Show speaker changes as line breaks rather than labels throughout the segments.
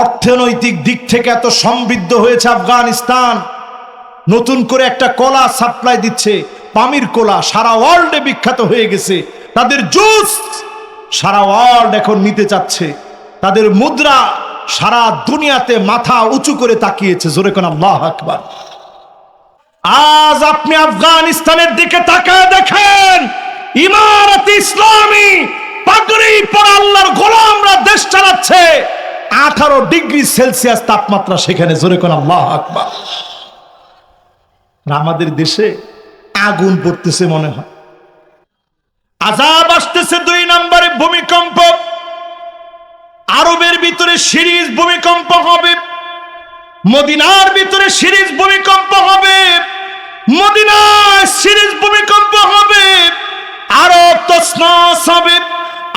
অর্থনৈতিক দিক থেকে এত সমৃদ্ধ হয়েছে আফগানিস্তান। নতুন করে একটা কলা সাপ্লাই দিচ্ছে, পামির কোলা, সারা ওয়ার্ল্ডে বিখ্যাত হয়ে গেছে। তাদের জুস সারা ওয়ার্ল্ড এখন নিতে চাচ্ছে। তাদের মুদ্রা সারা দুনিয়াতে মাথা উঁচু করে তাকিয়েছে। জোরে কোন আল্লাহ আজ আপনি আফগানিস্তানের দিকে তাকায় দেখেন, ইমারত ইসলামী পাগড়ি পর আল্লাহর গোলামরা দেশ চালাচ্ছে। আঠারো ডিগ্রি সেলসিয়াস তাপমাত্রা সেখানে, জোরে কোন আল্লাহ আমাদের দেশে আগুন পড়তেছে মনে হয়। আজাব আসতেছে দুই নম্বরে ভূমিকম্প। আরবের ভিতরে সিরিজ ভূমিকম্প হবে। মদিনার ভিতরে সিরিজ ভূমিকম্প হবে। মদিনায় সিরিজ ভূমিকম্প হবে। আরও তসনস হবে।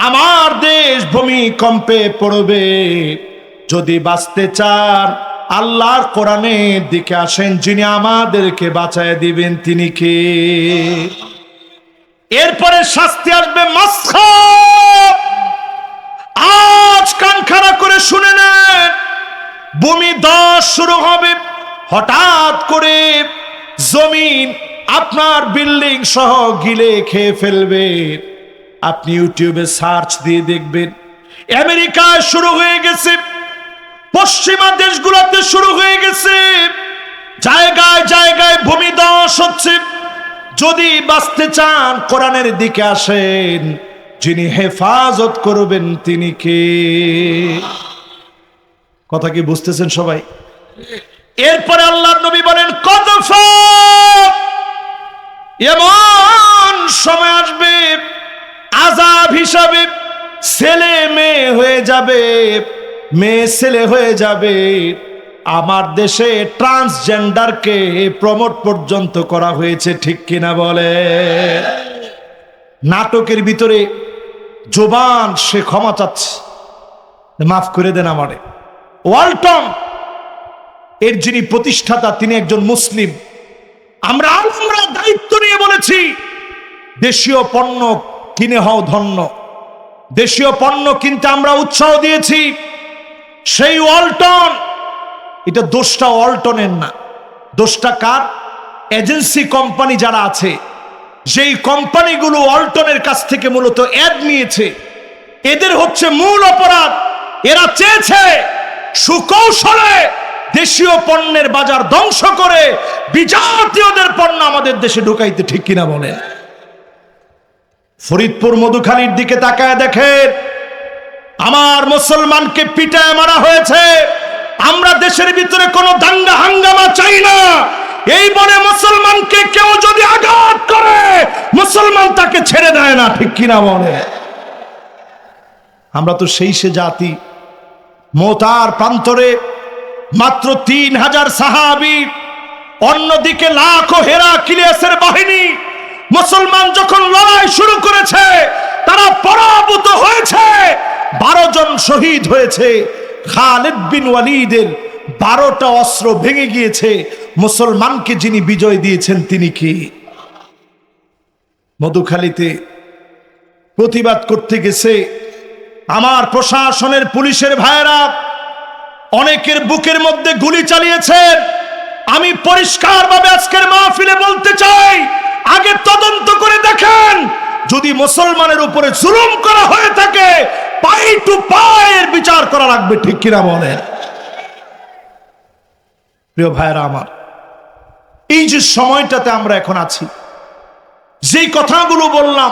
আমার দেশ ভূমিকম্পে পড়বে। যদি বাঁচতে চান আল্লাহর কোরআনের দিকে আসেন, যিনি আমাদেরকে বাঁচায় দিবেন, তিনি কে? এরপরে শাস্তি আসবে আজ কান খাড়া করে শুনে নেন, ভূমি দশ শুরু হবে। হঠাৎ করে জমিন আপনার বিল্ডিং সহ গিলে খেয়ে ফেলবে। আপনি ইউটিউবে সার্চ দিয়ে দেখবেন আমেরিকায় শুরু হয়ে গেছে, পশ্চিমা দেশগুলোতে শুরু হয়ে গেছে, জায়গায় জায়গায় ভূমিদশ হচ্ছে। যদি বাঁচতে চান, কোরআনের দিকে আসেন, যিনি হেফাজত করবেন তিনি কে? কথা কি বুঝতেছেন সবাই? এরপরে আল্লাহ নবী বলেন কত এমন সময় আসবে আজাব হিসাবে ছেলে মেয়ে হয়ে যাবে, মেয়ে ছেলে হয়ে যাবে। আমার দেশে ট্রান্সজেন্ডারকে প্রমোট পর্যন্ত করা হয়েছে, ঠিক কিনা বলে? নাটকের ভিতরে জোবান, সে ক্ষমা চাচ্ছে। মাফ করে দেন আমারে। ওয়ালটন, এর যিনি প্রতিষ্ঠাতা, তিনি একজন মুসলিম। আমরা আমরা দায়িত্ব নিয়ে বলেছি, দেশীয় পণ্য কিনে হও ধন্য। দেশীয় পণ্য কিনতে আমরা উৎসাহ দিয়েছি। সেই ওয়ালটন। এটা দোষটা ওয়ালটনের না। দোষটা কার? এজেন্সি কোম্পানি যারা আছে, যেই কোম্পানিগুলো ওয়ালটনের কাছ থেকে মূলত অ্যাড নিয়েছে, এদের হচ্ছে মূল অপরাধ। এরা চেয়েছে সুকৌশলে দেশীয় পণ্যের বাজার ধ্বংস করে বিজাতীয়দের পণ্য আমাদের দেশে ঢুকাইতে, ঠিক কিনা বলে ফরিদপুর মধুখালীর দিকে তাকায় দেখেন আমার মুসলমানকে পিটায় মারা হয়েছে। আমরা দেশের ভিতরে কোনো দাঙ্গা হাঙ্গামা চাই না। এই বলে মুসলমানকে কেউ যদি আঘাত করে, মুসলমান তাকে ছেড়ে দেয় না, ঠিক কিনা বলে? আমরা তো সেই সে জাতি, মোতার প্রান্তরে মাত্র তিন হাজার সাহাবি, অন্যদিকে লাখো হেরা কিলিয়াসের বাহিনী মুসলমান যখন লড়াই শুরু করেছে, তারা পরাভূত হয়েছে। বারো জন শহীদ হয়েছে। খালেদ বিন ওয়ালিদের বারোটা অস্ত্র ভেঙে গিয়েছে। মুসলমানকে যিনি বিজয় দিয়েছেন, তিনি কি? মধুখালীতে প্রতিবাদ করতে গেছে আমার প্রশাসনের পুলিশের ভাইয়েরা। অনেকের বুকের মধ্যে গুলি চালিয়েছেন। আমি পরিষ্কারভাবে আজকের মাহফিলে বলতে চাই আগে তদন্ত করে দেখেন। যদি মুসলমানের উপরে জুলুম করা হয়ে থাকে, পাই টু পায়ের বিচার করা লাগবে, ঠিক কিনা বলে প্রিয় ভাইয়েরা আমার, এই যে সময়টাতে আমরা এখন আছি, যেই কথাগুলো বললাম,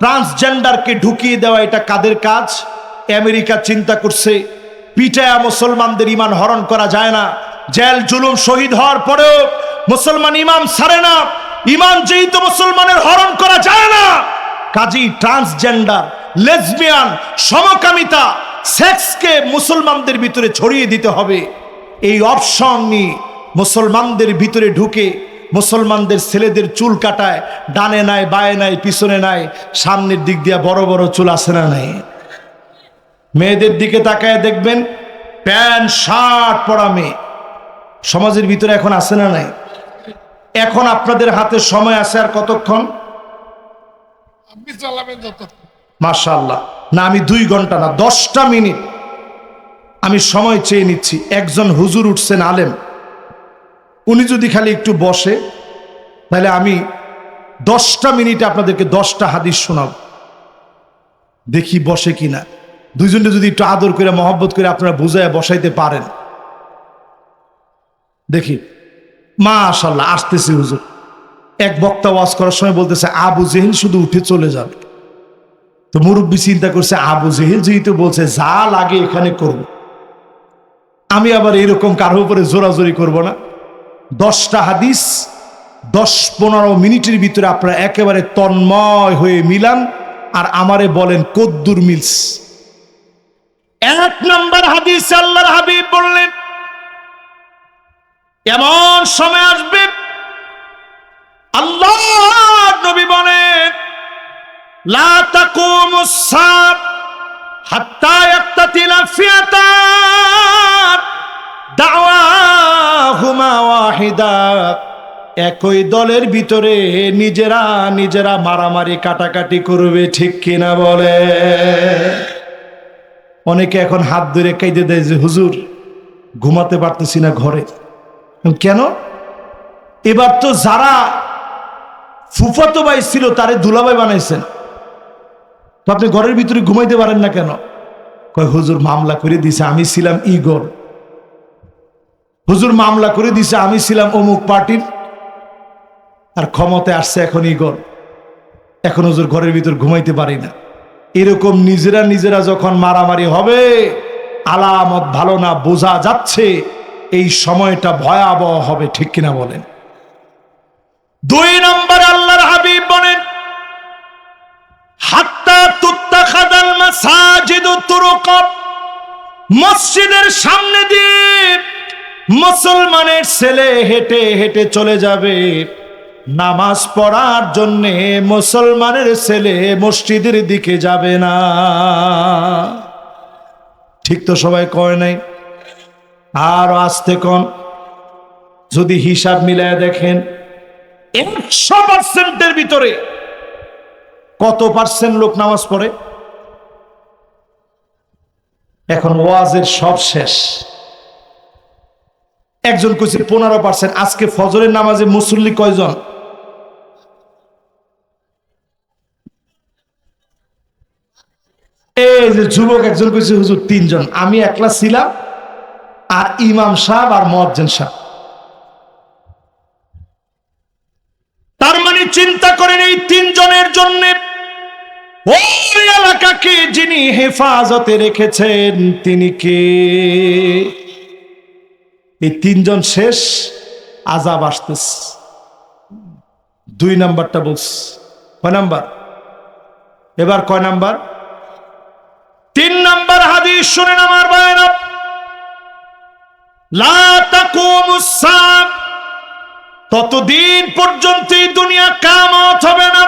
ট্রান্সজেন্ডারকে ঢুকিয়ে দেওয়া এটা কাদের কাজ? আমেরিকা চিন্তা করছে, পিটায়া মুসলমানদের ইমান হরণ করা যায় না, জেল জুলুম শহীদ হওয়ার পরেও মুসলমান ইমাম সারে না। ইমান যেই তো মুসলমানের হরণ করা যায় না, কাজী ট্রান্সজেন্ডার লেসবিয়ান সমকামিতা সেক্সকে মুসলমানদের ভিতরে ছড়িয়ে দিতে হবে। এই অপশন নিয়ে মুসলমানদের ভিতরে ঢুকে মুসলমানদের ছেলেদের চুল কাটায়, ডানে নাই, বায়ে নাই, পিছনে নাই, সামনের দিক দিয়ে বড় বড় চুল আসে না নাই? মেয়েদের দিকে তাকায় দেখবেন, প্যান্ট, শার্ট পরা মেয়ে। সমাজের ভিতরে এখন আসে না নাই? এখন আপনাদের হাতে সময় আছে আর কতক্ষণ? মাশাল্লাহ না আমি দুই ঘণ্টা না দশটা মিনিট আমি সময় চেয়ে নিচ্ছি। একজন হুজুর উঠছেন আলেম। উনি যদি খালি একটু বসে তাহলে আমি দশটা মিনিটে আপনাদেরকে দশটা হাদিস শোনাব। দেখি বসে কিনা। দুইজনকে যদি একটু আদর করে মহব্বত করে আপনারা বুঝায় বসাইতে পারেন। দেখি। মাশাল্লাহ আসতেছে হুজুর। এক বক্তা ওয়াজ করার সময় বলতেছে, আবু জেহেল শুধু উঠে চলে যাবে। তো মুরব্বী চিন্তা করছে, আবু জেহেল যেহেতু বলছে, যা লাগে এখানে করব। আমি আবার এরকম কারও উপরে জোরাজোরি করব না। দশটা হাদিস, দশ পনেরো মিনিটের ভিতরে আপনারা একেবারে তন্ময় হয়ে মিলান আর আমারে বলেন, কদ্দুর মিলস। এক নম্বর হাদিস আল্লাহর হাবিব বললেন এমন সময় আসবে আল্লাহ নবী বলেন ওয়াহিদা। একই দলের ভিতরে নিজেরা নিজেরা মারামারি কাটাকাটি করবে, ঠিক কিনা বলে? অনেকে এখন হাত ধরে কাইদে দেয় যে, হুজুর, ঘুমাতে পারতেছি না ঘরে। কেন? এবার তো যারা ফুফাতো ভাই ছিল, তারে দুলাভাই বানাইছেন। তো আপনি ঘরের ভিতরে ঘুমাইতে পারেন না কেন? কয়, হুজুর, মামলা করে দিছে, আমি ছিলাম ইগর হুজুর, মামলা করে দিছে, আমি ছিলাম অমুক পার্টির। আর ক্ষমতায় আসছে এখন ইগর এখন হুজুর ঘরের ভিতর ঘুমাইতে পারি না। এরকম নিজেরা নিজেরা যখন মারামারি হবে, আলামত ভালো না, বোঝা যাচ্ছে। এই সময়টা ভয়াবহ হবে, ঠিক কিনা বলেন? দুই নম্বর আল্লাহর হাবিব বলেন, হাত্তা তুত্তা খাদাল মাসাজিদ মসজিদের সামনে দিয়ে মুসলমানের ছেলে হেঁটে হেঁটে চলে যাবে। নামাজ পড়ার জন্যে মুসলমানের ছেলে মসজিদের দিকে যাবে না। ঠিক তো সবাই কয় নাই? আর আসতে কন যদি হিসাব মিলায় দেখেন, একশো পার্সেন্টের ভিতরে কত পার্সেন্ট লোক নামাজ পড়ে? এখন ওয়াজের সব শেষ। একজন কইছে, পনেরো পার্সেন্ট। আজকে ফজরের নামাজে মুসল্লি কয়জন? এই যে যুবক একজন কইছে, হুজুর, তিনজন। আমি একলা ছিলাম আর ইমাম সাহেব আর মজ্জেন সাহেব। তার মানে চিন্তা করেন এই তিনজনের জন্য ওই এলাকাকে যিনি হেফাজতে রেখেছেন, তিনি কে? এই তিনজন শেষ আজাব আসতেস দুই নাম্বারটা বলস কয় নাম্বার? এবার কয় নাম্বার? তিন নাম্বার হাদিস শুনেন আমার বায়না ততদিন পর্যন্ত দুনিয়া কামত হবে না।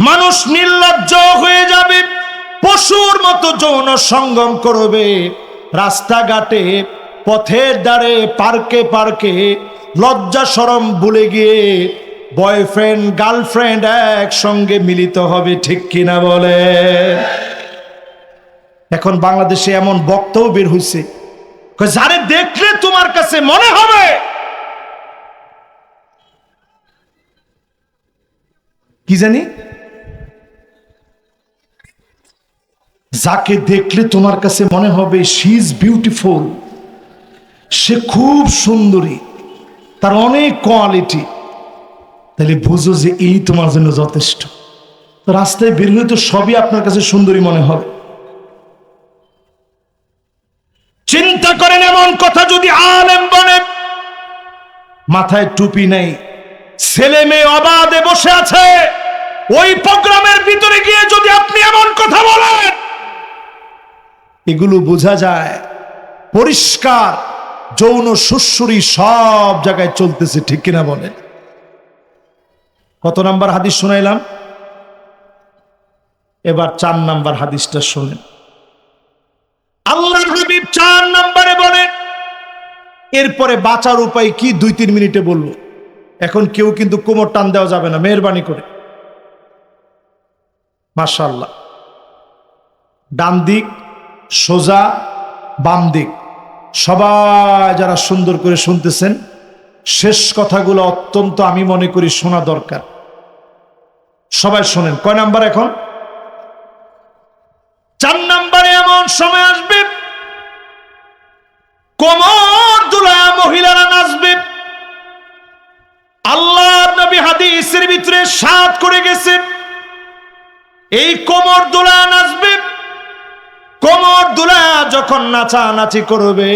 মানুষ নির্লজ্জ হয়ে যাবে, পশুর মতো যৌন সঙ্গম করবে। রাস্তাঘাটে, পথের দ্বারে পার্কে পার্কে লজ্জা সরম ভুলে গিয়ে বয়ফ্রেন্ড গার্লফ্রেন্ড একসঙ্গে মিলিত হবে, ঠিক কিনা বলে? এখন বাংলাদেশে এমন বক্তাও বের হয়েছে যারে দেখলে তোমার কাছে মনে হবে। কি জানি? যাকে দেখলে তোমার কাছে মনে হবে শি ইজ বিউটিফুল সে খুব সুন্দরী। তার অনেক কোয়ালিটি তাহলে বুঝো যে এই তোমার জন্য যথেষ্ট। রাস্তায় বের হলে তো সবই আপনার কাছে সুন্দরী মনে হবে। চিন্তা করেন এমন কথা যদি আলেম বলে। মাথায় টুপি নেই। ছেলে মেয়ে অবাধে বসে আছে। ওই প্রোগ্রামের ভিতরে গিয়ে যদি আপনি এমন কথা বলেন, এগুলো বোঝা যায় পরিষ্কার, যৌন সুশ্রুরি সব জায়গায় চলতেছে, ঠিক কিনা বলেন? কত নাম্বার হাদিস শোনাইলাম? এবার চার নাম্বার হাদিসটা শোনেন। আল্লাহ হাবিব চার নাম্বারে বলেন, এরপরে বাঁচার উপায় কি? দুই তিন মিনিটে বলব এখন কেউ কিন্তু কোমর টান দেওয়া যাবে না, মেহরবানি করে। মাশাল্লাহ ডান দিক, সোজা বাম দিক। সবাই যারা সুন্দর করে শুনতেছেন শেষ কথাগুলো অত্যন্ত আমি মনে করি শোনা দরকার। সবাই শোনেন, কয় নাম্বার এখন? চার নাম্বারে এমন সময় আসবে, কোমর দুলা মহিলারা নাচবে। আল্লাহ নবী হাদিসের ভিতরে সাত করে গেছে, এই কোমর দোলা নাচবে, কোমর দোলা যখন নাচানাচি করবে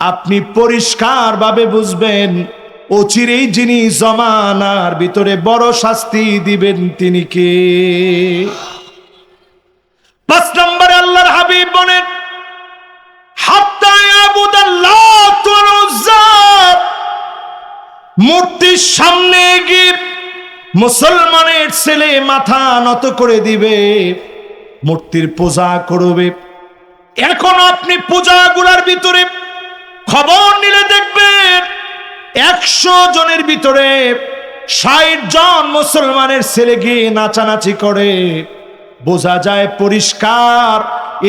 আপনি পরিষ্কার ভাবে বুঝবেন অচিরেই যিনি জমানার ভিতরে বড় শাস্তি দিবেন তিনি কে? পাঁচ নম্বরে আল্লাহর হাবিব বলেন মূর্তির সামনে গিয়ে মুসলমানের ছেলে মাথা নত করে দিবে, মূর্তির পূজা করবে। এখন আপনি পূজাগুলার ভিতরে খবর নিলে দেখবেন একশো জনের ভিতরে ষাট জন মুসলমানের ছেলে গিয়ে নাচানাচি করে। বোঝা যায় পরিষ্কার,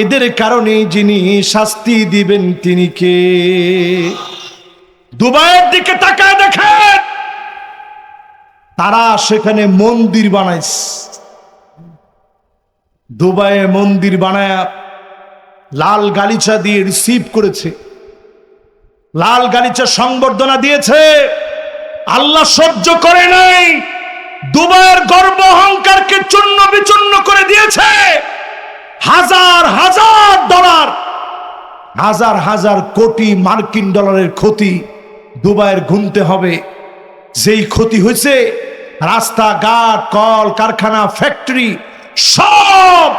এদের কারণে যিনি শাস্তি দিবেন তিনি কে? দুবাইয়ের দিকে তাকায় দেখেন, তারা সেখানে মন্দির বানাইছে। দুবাইয়ে মন্দির বানায় লাল গালিচা দিয়ে রিসিভ করেছে। লাল গালিচা সংবর্ধনা দিয়েছে। আল্লাহ সহ্য করে নাই। দুবার গর্ব অহংকারকে চূর্ণ বিচূর্ণ করে দিয়েছে। হাজার হাজার ডলার, হাজার হাজার কোটি মার্কিন ডলারের ক্ষতি দুবাইয়ের গুনতে হবে। যেই ক্ষতি হয়েছে, রাস্তাঘাট, কল, কারখানা, ফ্যাক্টরি, সব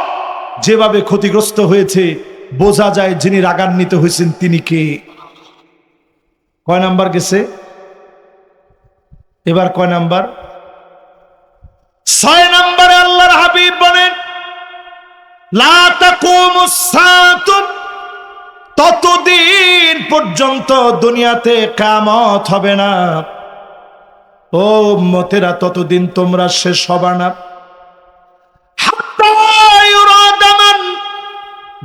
যেভাবে ক্ষতিগ্রস্ত হয়েছে, বোঝা যায় যিনি রাগান্বিত হয়েছেন তিনি কে। কয় নাম্বার গেছে? এবার কয় নাম্বার? ছয় নাম্বারে আল্লাহর হাবিব বলেন ততদিন পর্যন্ত দুনিয়াতে কামত হবে না। ও মতেরা ততদিন তোমরা শেষ হবা না।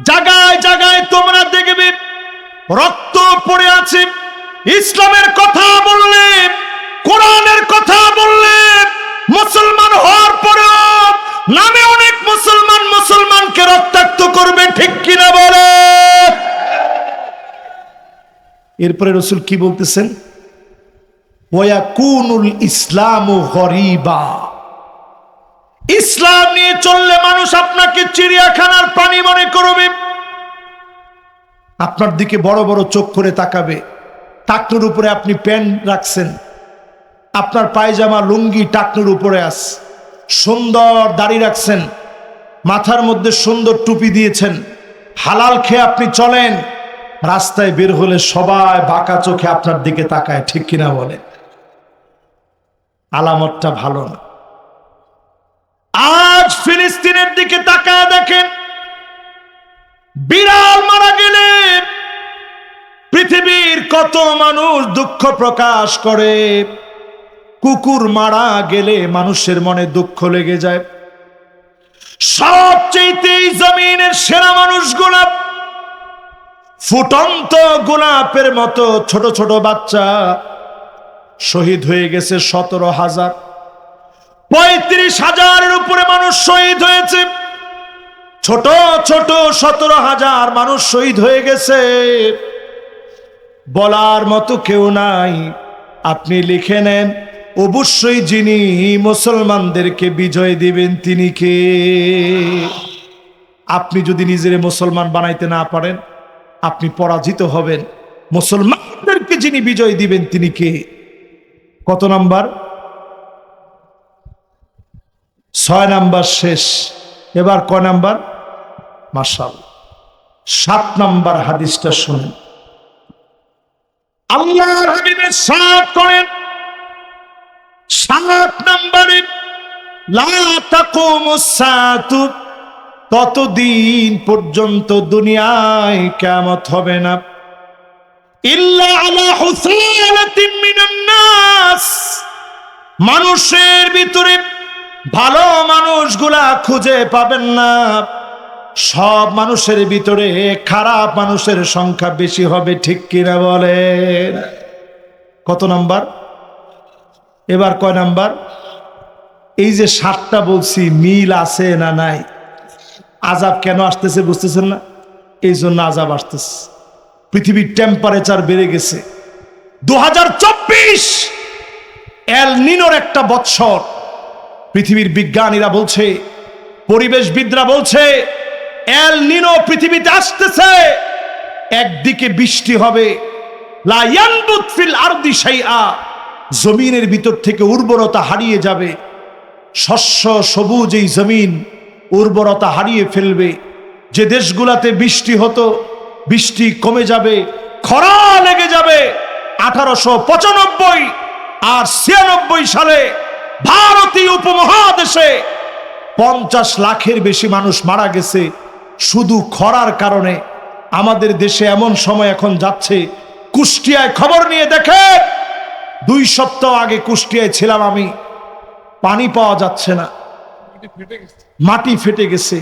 জাগায় জাগায় তোমরা দেখবে রক্ত পড়ে আছে। ইসলামের কথা বললে, কোরআনের কথা বললে মুসলমান হওয়ার পরেও নামে অনেক মুসলমান মুসলমানকে রক্তাক্ত করবে, ঠিক কিনা বলে? এরপরে রসুল কি বলতেছেন? ওয়াকুনুল ইসলামু গরিবা। ইসলাম নিয়ে চললে মানুষ আপনাকে চিড়িয়াখানার প্রাণী মনে করবে। আপনার দিকে বড় বড় চোখ করে তাকাবে। টাকনুর উপরে আপনি প্যান্ট রাখছেন। আপনার পায়জামা, লুঙ্গি টাকনুর উপরে আস সুন্দর দাড়ি রাখছেন। মাথার মধ্যে সুন্দর টুপি দিয়েছেন। হালাল খেয়ে আপনি চলেন। রাস্তায় বের হলে সবাই বাঁকা চোখে আপনার দিকে তাকায়, ঠিক কিনা বলে? আলামতটা ভালো না। আজ ফিলিস্তিনের দিকে তাকায় দেখেন। বিড়াল কত মানুষ দুঃখ প্রকাশ করে। কুকুর মারা গেলে মানুষের মনে দুঃখ লেগে যায়। সবচেয়ে জমিনের সেরা মানুষগুলা ফুটন্ত গোলাপের মতো ছোট ছোট বাচ্চা শহীদ হয়ে গেছে সতেরো হাজার। পঁয়ত্রিশ হাজারের উপরে মানুষ শহীদ হয়েছে। ছোট ছোট সতেরো হাজার মানুষ শহীদ হয়ে গেছে। বলার মতো কেউ নাই। আপনি লিখে নেন, অবশ্যই যিনি মুসলমানদেরকে বিজয় দিবেন তিনি কে? আপনি যদি নিজের মুসলমান বানাইতে না পারেন, আপনি পরাজিত হবেন। মুসলমানদেরকে যিনি বিজয় দিবেন তিনি কে? কত নাম্বার? ছয় নাম্বার শেষ। এবার কয় নাম্বার? মার্শাল সাত নাম্বার হাদিসটা শুনেন। আল্লাহর হাবিবের সাত করেন, সাত নাম্বারে ততদিন পর্যন্ত দুনিয়ায় কিয়ামত হবে না। মানুষের ভিতরে ভালো মানুষগুলা খুঁজে পাবেন না। সব মানুষের ভিতরে খারাপ মানুষের সংখ্যা বেশি হবে, ঠিক কিনা বলে কত নাম্বার? এবার কয় নাম্বার? এই যে সাতটা বলছি, মিল আছে না নাই? আজাব কেন আসতেছে বুঝতেছেন না? এই জন্য আজাব আসতেছে। পৃথিবীর টেম্পারেচার বেড়ে গেছে। দু এল নিনোর একটা বৎসর। পৃথিবীর বিজ্ঞানীরা বলছে, পরিবেশবিদরা বলছে এল নিনো পৃথিবীতে আসতেছে। একদিকে বৃষ্টি হবে। আরদি শাইআ। জমিনের ভিতর থেকে উর্বরতা হারিয়ে যাবে। শস্য সবুজ এই জমিন উর্বরতা হারিয়ে ফেলবে। যে দেশগুলাতে বৃষ্টি হতো, বৃষ্টি কমে যাবে, খরা লেগে যাবে। আঠারোশো পঁচানব্বই আর ছিয়ানব্বই সালে ভারতীয় উপমহাদেশে পঞ্চাশ লাখের বেশি মানুষ মারা গেছে। শুধু খরার কারণে আমাদের দেশে এমন সময় এখন যাচ্ছে। কুষ্টিয়ায় খবর নিয়ে দেখে দুই সপ্তাহ আগে কুষ্টিয়ায় ছিলাম আমি। পানি পাওয়া যাচ্ছে না।
মাটি ফেটে গেছে।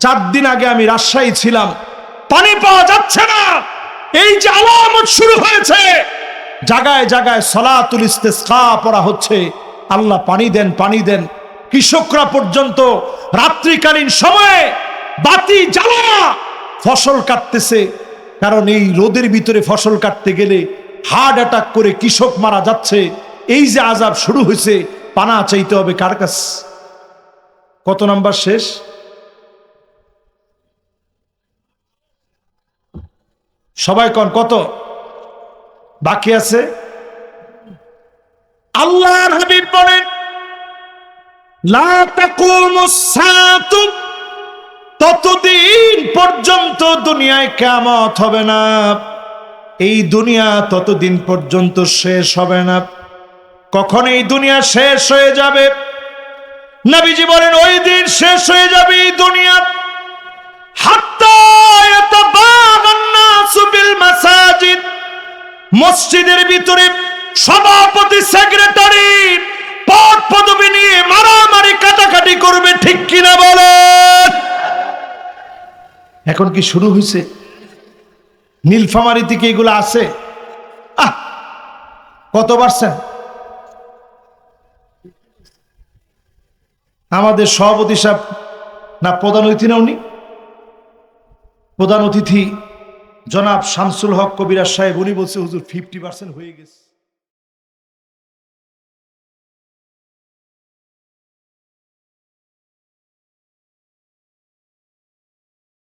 চার দিন আগে আমি রাজশাহী ছিলাম। পানি পাওয়া যাচ্ছে না। এই যে আলামত শুরু হয়েছে। জায়গায় জায়গায় সলাতুল ইস্তেসকা পড়া হচ্ছে। আল্লাহ পানি দেন পানি দেন। কৃষকরা পর্যন্ত রাত্রিকালীন সময়ে বাতি জ্বালা। ফসল কাটতেছে, কারণ এই রোদের ভিতরে ফসল কাটতে গেলে হার্ট অ্যাটাক করে কৃষক মারা যাচ্ছে। এই যে আজাব শুরু হয়েছে, পানা চাইতে হবে কার কাছে? কত নাম্বার শেষ? সবাই কন, কত? বাকি আছে? আল্লাহর হাবিব বলেন, লা তাকুমুস ততদিন পর্যন্ত দুনিয়ায় কেমত হবে না। এই দুনিয়া ততদিন পর্যন্ত শেষ হবে না। কখন এই দুনিয়া শেষ হয়ে যাবে? নবীজি বলেন, ওই দিন শেষ হয়ে যাবে এই দুনিয়া। মসজিদের ভিতরে সভাপতি, সেক্রেটারি, পদ পদবি নিয়ে মারামারি, কাটাকাটি করবে এখন কি শুরু হয়েছে নীলফামারি থেকে এগুলো আছে? আহ! কত পারছেন আমাদের সভাপতি সাহেব না প্রধান অতিথি না উনি? প্রধান অতিথি জনাব শামসুল হক কবিরাজ সাহেব, উনি বলছে হুজুর ফিফটি পার্সেন্ট হয়ে গেছে।